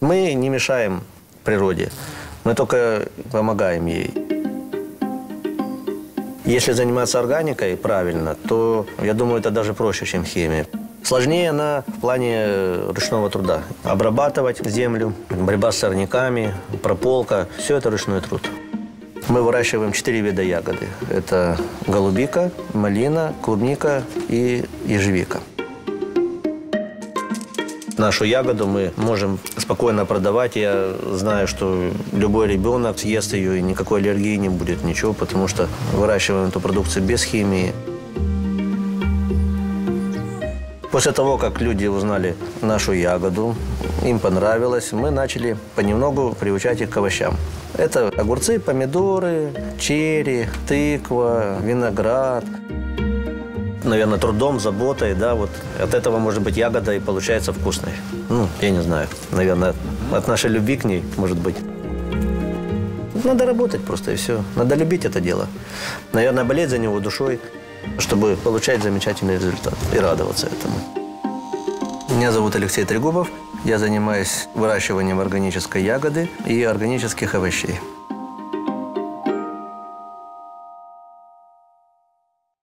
Мы не мешаем природе, мы только помогаем ей. Если заниматься органикой правильно, то, я думаю, это даже проще, чем химия. Сложнее она в плане ручного труда. Обрабатывать землю, борьба с сорняками, прополка – все это ручной труд. Мы выращиваем четыре вида ягоды. Это голубика, малина, клубника и ежевика. Нашу ягоду мы можем спокойно продавать. Я знаю, что любой ребенок съест ее и никакой аллергии не будет, ничего, потому что выращиваем эту продукцию без химии. После того, как люди узнали нашу ягоду, им понравилось, мы начали понемногу приучать их к овощам. Это огурцы, помидоры, черри, тыква, виноград – наверное, трудом, заботой, да, вот от этого, может быть, ягода и получается вкусной. Ну, я не знаю, наверное, от нашей любви к ней, может быть. Надо работать просто и все. Надо любить это дело. Наверное, болеть за него душой, чтобы получать замечательный результат и радоваться этому. Меня зовут Алексей Трегубов. Я занимаюсь выращиванием органической ягоды и органических овощей.